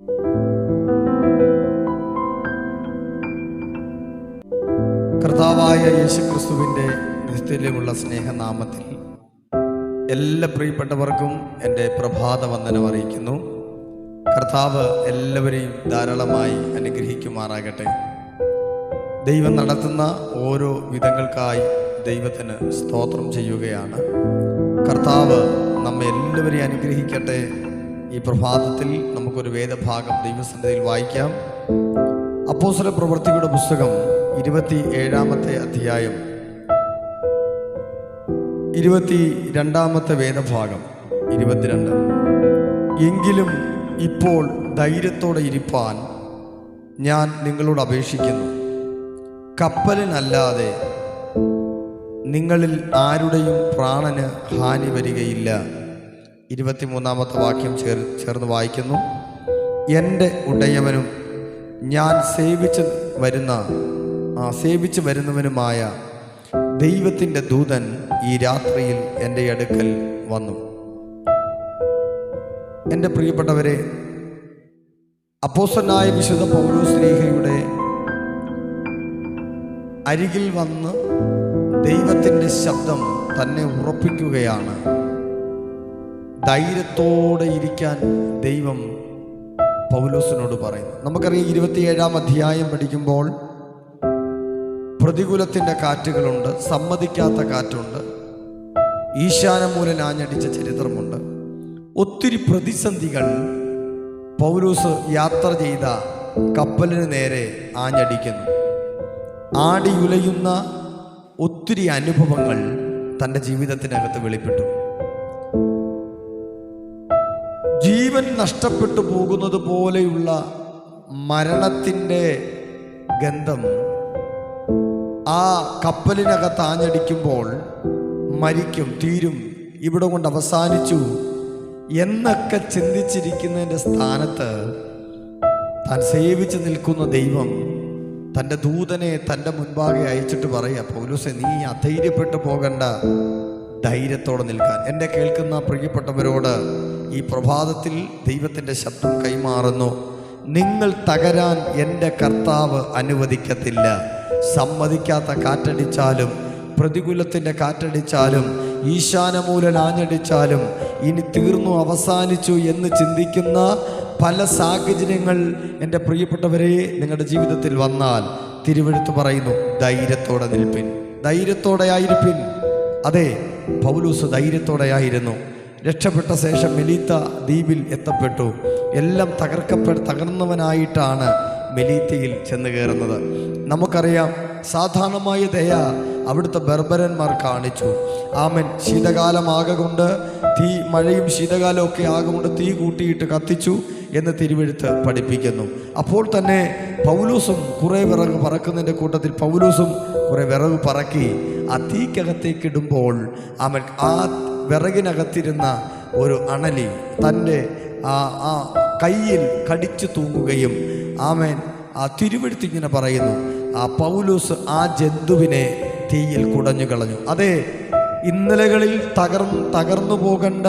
കർത്താവായ യേശുക്രിസ്തുവിന്റെ നിത്യമുള്ള സ്നേഹനാമത്തിൽ എല്ലാ പ്രിയപ്പെട്ടവർക്കും എന്റെ പ്രഭാത വന്ദനം അറിയിക്കുന്നു. കർത്താവ് എല്ലാവരെയും ധാരാളമായി അനുഗ്രഹിക്കുമാറാകട്ടെ. ദൈവം നടത്തുന്ന ഓരോ വിധങ്ങൾക്കായി ദൈവത്തിന് സ്തോത്രം ചെയ്യുകയാണ്. കർത്താവ് നമ്മെ എല്ലാവരെയും അനുഗ്രഹിക്കട്ടെ. ഈ പ്രഭാതത്തിൽ നമുക്കൊരു വേദഭാഗം ദൈവസന്നിധിയിൽ വായിക്കാം. അപ്പോസര പ്രവൃത്തിയുടെ പുസ്തകം ഇരുപത്തി ഏഴാമത്തെ അധ്യായം ഇരുപത്തി രണ്ടാമത്തെ വേദഭാഗം ഇരുപത്തിരണ്ട്. എങ്കിലും ഇപ്പോൾ ധൈര്യത്തോടെ ഇരിപ്പാൻ ഞാൻ നിങ്ങളോട് അപേക്ഷിക്കുന്നു. കപ്പലിനല്ലാതെ നിങ്ങളിൽ ആരുടെയും പ്രാണന് ഹാനി വരികയില്ല. ഇരുപത്തിമൂന്നാമത്തെ വാക്യം ചേർ ചേർന്ന് വായിക്കുന്നു. എന്റെ ഉടയവനും ഞാൻ സേവിച്ച് വരുന്ന സേവിച്ച് വരുന്നവനുമായ ദൈവത്തിന്റെ ദൂതൻ ഈ രാത്രിയിൽ എന്റെ അടുക്കൽ വന്നു. എന്റെ പ്രിയപ്പെട്ടവരെ അപ്പോസനായ വിശുദ്ധ പൗലോസ്ലേഹയുടെ അരികിൽ വന്ന് ദൈവത്തിന്റെ ശബ്ദം തന്നെ ഉറപ്പിക്കുകയാണ്. ധൈര്യത്തോടെ ഇരിക്കാൻ ദൈവം പൗലോസിനോട് പറയുന്നു. നമുക്കറിയാം ഇരുപത്തിയേഴാം അധ്യായം പഠിക്കുമ്പോൾ പ്രതികൂലത്തിന്റെ കാറ്റുകളുണ്ട് സമ്മതിക്കാത്ത കാറ്റുണ്ട് ഈശാനമൂലൻ ആഞ്ഞടിച്ച ചരിത്രമുണ്ട്. ഒത്തിരി പ്രതിസന്ധികൾ പൗലൂസ് യാത്ര ചെയ്ത കപ്പലിന് നേരെ ആഞ്ഞടിക്കുന്നു. ആടിയുലയുന്ന ഒത്തിരി അനുഭവങ്ങൾ തന്റെ ജീവിതത്തിനകത്ത് വെളിപ്പെട്ടു. ജീവൻ നഷ്ടപ്പെട്ടു പോകുന്നത് പോലെയുള്ള മരണത്തിന്റെ ഗന്ധം ആ കപ്പലിനകത്ത് ആഞ്ഞടിക്കുമ്പോൾ മരിക്കും തീരും. ഇവിടെ കൊണ്ട് അവസാനിച്ചു. എന്നൊക്കെ ചിന്തിച്ചിരിക്കുന്നതിന്റെ സ്ഥാനത്ത് താൻ സേവിച്ച് നിൽക്കുന്ന ദൈവം തന്റെ ദൂതനെ തന്റെ മുൻപാകെ അയച്ചിട്ട് പറയുക പൗലൂസെ നീ അധൈര്യപ്പെട്ടു പോകണ്ട. ധൈര്യത്തോടെ നിൽക്കാൻ. എന്റെ കേൾക്കുന്ന പ്രിയപ്പെട്ടവരോട് ഈ പ്രഭാതത്തിൽ ദൈവത്തിന്റെ ശബ്ദം കൈമാറുന്നു. നിങ്ങൾ തകരാൻ എന്റെ കർത്താവ് അനുവദിക്കത്തില്ല. സമ്മതിക്കാത്ത കാറ്റടിച്ചാലും പ്രതികൂലത്തിന്റെ കാറ്റടിച്ചാലും ഈശാനമൂലൻ ആഞ്ഞടിച്ചാലും ഇനി തീർന്നു അവസാനിച്ചു എന്ന് ചിന്തിക്കുന്ന പല സാഹചര്യങ്ങൾ എന്റെ പ്രിയപ്പെട്ടവരെ നിങ്ങളുടെ ജീവിതത്തിൽ വന്നാൽ തിരുവഴുത്ത് പറയുന്നു ധൈര്യത്തോടെ നിൽപ്പിൻ. ധൈര്യത്തോടെ ആയിരിപ്പിൻ. അതെ പൗലൂസ് ധൈര്യത്തോടെയായിരുന്നു. രക്ഷപ്പെട്ട ശേഷം മെലീത്ത ദ്വീപിൽ എത്തപ്പെട്ടു. എല്ലാം തകർക്കപ്പെ തകർന്നവനായിട്ടാണ് മെലീത്തയിൽ ചെന്ന് കയറുന്നത്. നമുക്കറിയാം സാധാരണമായ ദയ അവിടുത്തെ ബർബരന്മാർ കാണിച്ചു. ആമൻ. ശീതകാലമാകൊണ്ട് തീ മഴയും ശീതകാലമൊക്കെ ആകൊണ്ട് തീ കൂട്ടിയിട്ട് കത്തിച്ചു. എന്ന് തിരുവെഴുത്ത് പഠിപ്പിക്കുന്നു. അപ്പോൾ തന്നെ പൗലൂസും കുറേ വിറക് പറക്കുന്നതിന്റെ കൂട്ടത്തിൽ പൗലൂസും കുറേ വിറക് പറക്കി ആ തീക്കകത്തേക്ക് ഇടുമ്പോൾ അവൻ ആ വിറകിനകത്തിരുന്ന ഒരു അണലി തന്റെ ആ ആ കയ്യിൽ കടിച്ചു തൂങ്ങുകയും ആമേൻ ആ തിരുവെടുത്ത് ഇങ്ങനെ പറയുന്നു ആ പൗലൂസ് ആ ജന്തുവിനെ തീയിൽ കുടഞ്ഞു കളഞ്ഞു. അതെ ഇന്നലകളിൽ തകർ തകർന്നു പോകേണ്ട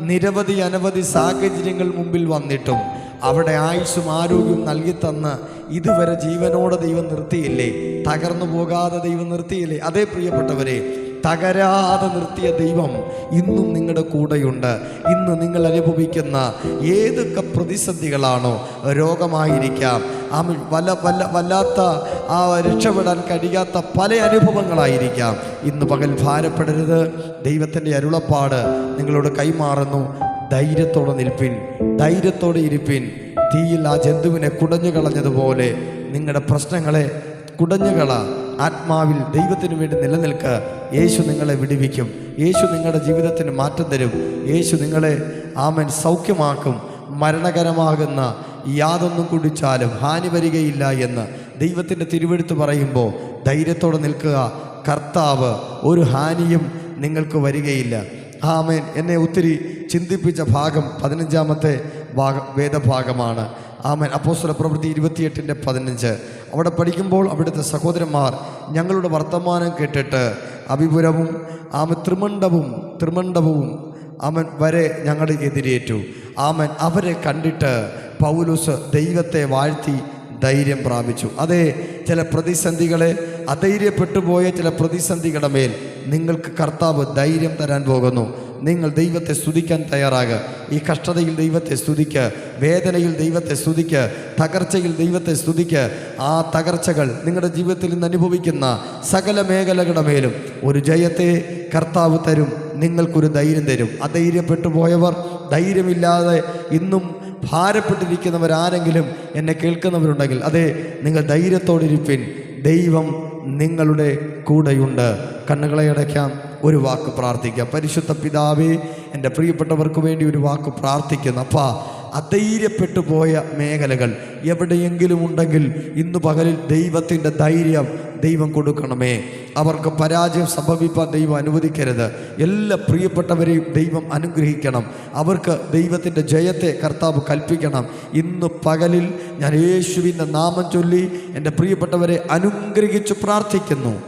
നിരവധി അനവധി സാഹചര്യങ്ങൾ മുമ്പിൽ വന്നിട്ടും അവിടെ ആയുസ്സും ആരോഗ്യവും നൽകി തന്ന് ഇതുവരെ ജീവനോടെ ദൈവം നിർത്തിയില്ലേ? തകർന്നു പോകാതെ ദൈവം നിർത്തിയില്ലേ? അതേ പ്രിയപ്പെട്ടവരെ തകരാതെ നിർത്തിയ ദൈവം ഇന്നും നിങ്ങളുടെ കൂടെയുണ്ട്. ഇന്ന് നിങ്ങൾ അനുഭവിക്കുന്ന ഏതൊക്കെ പ്രതിസന്ധികളാണോ രോഗമായിരിക്കാം. ആ വല്ല വല്ല വല്ലാത്ത ആ രക്ഷപ്പെടാൻ കഴിയാത്ത പല അനുഭവങ്ങളായിരിക്കാം. ഇന്ന് പകൽ ഭാരപ്പെടരുത്. ദൈവത്തിന്റെ അരുളപ്പാട് നിങ്ങളോട് കൈമാറുന്നു. ധൈര്യത്തോടെ നിൽപ്പിൻ. ധൈര്യത്തോടെ ഇരിപ്പിൻ. തീയിൽ ആ ജന്തുവിനെ കുടഞ്ഞു കളഞ്ഞതുപോലെ നിങ്ങളുടെ പ്രശ്നങ്ങളെ കുടഞ്ഞുകള ആത്മാവിൽ ദൈവത്തിന് വേണ്ടി നിലനിൽക്കുക യേശു നിങ്ങളെ വിടുവിക്കും. യേശു നിങ്ങളുടെ ജീവിതത്തിന് മാറ്റം തരും. യേശു നിങ്ങളെ ആമൻ സൗഖ്യമാക്കും. മരണകരമാകുന്ന യാതൊന്നും കുടിച്ചാലും ഹാനി വരികയില്ല എന്ന് ദൈവത്തിന്റെ തിരുവെടുത്ത് പറയുമ്പോൾ ധൈര്യത്തോടെ നിൽക്കുക. കർത്താവ് ഒരു ഹാനിയും നിങ്ങൾക്ക് വരികയില്ല. ആമേൻ. എന്നെ ഒത്തിരി ചിന്തിപ്പിച്ച ഭാഗം പതിനഞ്ചാമത്തെ ഭാഗം വേദഭാഗമാണ്. ആമൻ. അപ്പോസ്വല പ്രവൃത്തി ഇരുപത്തിയെട്ടിന്റെ പതിനഞ്ച്. അവിടെ പഠിക്കുമ്പോൾ അവിടുത്തെ സഹോദരന്മാർ ഞങ്ങളുടെ വർത്തമാനം കേട്ടിട്ട് അഭിപുരവും ആമ ത്രിമണ്ഡവും ത്രിമണ്ഡവും അവൻ വരെ ഞങ്ങളുടെ എതിരേറ്റു. ആമൻ അവരെ കണ്ടിട്ട് പൗലുസ് ദൈവത്തെ വാഴ്ത്തി ധൈര്യം പ്രാപിച്ചു. അതെ ചില പ്രതിസന്ധികളെ അധൈര്യപ്പെട്ടു പോയ ചില പ്രതിസന്ധികളുടെ മേൽ നിങ്ങൾക്ക് കർത്താവ് ധൈര്യം തരാൻ പോകുന്നു. നിങ്ങൾ ദൈവത്തെ സ്തുതിക്കാൻ തയ്യാറാകുക ഈ കഷ്ടതയിൽ ദൈവത്തെ സ്തുതിക്കുക വേദനയിൽ ദൈവത്തെ സ്തുതിക്കുക തകർച്ചയിൽ ദൈവത്തെ സ്തുതിക്കുക ആ തകർച്ചകൾ നിങ്ങളുടെ ജീവിതത്തിൽ നിന്ന് അനുഭവിക്കുന്ന സകല മേഖലകളുടെ മേലും ഒരു ജയത്തെ കർത്താവ് തരും നിങ്ങൾക്കൊരു ധൈര്യം തരും. അധൈര്യപ്പെട്ടു പോയവർ ധൈര്യമില്ലാതെ ഇന്നും ഭാരപ്പെട്ടിരിക്കുന്നവരാരെങ്കിലും എന്നെ കേൾക്കുന്നവരുണ്ടെങ്കിൽ അതെ നിങ്ങൾ ധൈര്യത്തോടിരിപ്പിൻ ദൈവം നിങ്ങളുടെ കൂടെയുണ്ട്. കണ്ണുകളെ അടയ്ക്കാം. ഒരു വാക്ക് പ്രാർത്ഥിക്കാം പരിശുദ്ധ പിതാവേ എന്റെ പ്രിയപ്പെട്ടവർക്ക് വേണ്ടി ഒരു വാക്ക് പ്രാർത്ഥിക്കുന്നു. അപ്പാ അധൈര്യപ്പെട്ടു പോയ മേഖലകൾ എവിടെയെങ്കിലും ഉണ്ടെങ്കിൽ ഇന്ന് പകലിൽ ദൈവത്തിന്റെ ധൈര്യം ദൈവം കൊടുക്കണമേ. അവർക്ക് പരാജയം സംഭവിപ്പാൻ ദൈവം അനുവദിക്കരുത്. എല്ലാ പ്രിയപ്പെട്ടവരെയും ദൈവം അനുഗ്രഹിക്കണം. അവർക്ക് ദൈവത്തിന്റെ ജയത്തെ കർത്താവ് കൽപ്പിക്കണം. ഇന്ന് പകലിൽ ഞാൻ യേശുവിന്റെ നാമം ചൊല്ലി എന്റെ പ്രിയപ്പെട്ടവരെ അനുഗ്രഹിച്ചു പ്രാർത്ഥിക്കുന്നു.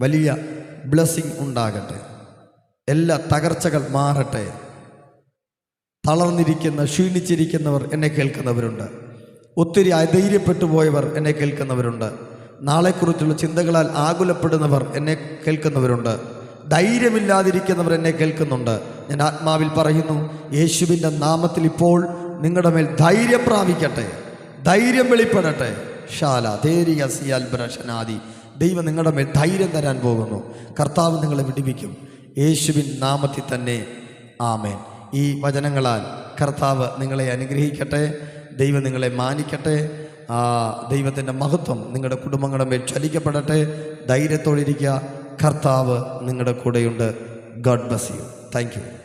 വലിയ ബ്ലെസ്സിങ് ഉണ്ടാകട്ടെ. എല്ലാ തകർച്ചകൾ മാറട്ടെ. തളർന്നിരിക്കുന്ന ക്ഷീണിച്ചിരിക്കുന്നവർ എന്നെ കേൾക്കുന്നവരുണ്ട്. ഒത്തിരി അധൈര്യപ്പെട്ടു പോയവർ എന്നെ കേൾക്കുന്നവരുണ്ട്. നാളെക്കുറിച്ചുള്ള ചിന്തകളാൽ ആകുലപ്പെടുന്നവർ എന്നെ കേൾക്കുന്നവരുണ്ട്. ധൈര്യമില്ലാതിരിക്കുന്നവർ എന്നെ കേൾക്കുന്നുണ്ട്. ഞാൻ ആത്മാവിൽ പറയുന്നു യേശുവിന്റെ നാമത്തിൽ ഇപ്പോൾ നിങ്ങളുടെ മേൽ ധൈര്യം പ്രാപിക്കട്ടെ. ധൈര്യം വെളിപ്പെടട്ടെ. ശാല ധൈര്യ സിയാൽ ബ്രഷനാദി ദൈവം നിങ്ങളുടെ മേൽ ധൈര്യം തരാൻ പോകുന്നു. കർത്താവ് നിങ്ങളെ വിടിവിക്കും. യേശുവിൻ നാമത്തിൽ തന്നെ ആമേൻ. ഈ വചനങ്ങളാൽ കർത്താവ് നിങ്ങളെ അനുഗ്രഹിക്കട്ടെ ദൈവം നിങ്ങളെ മാനിക്കട്ടെ ആ ദൈവത്തിന്റെ മഹത്വം നിങ്ങളുടെ കുടുംബങ്ങളുടെ മേൽ ചലിക്കപ്പെടട്ടെ. ധൈര്യത്തോടിരിക്കുക കർത്താവ് നിങ്ങളുടെ കൂടെയുണ്ട്. God bless you. Thank you.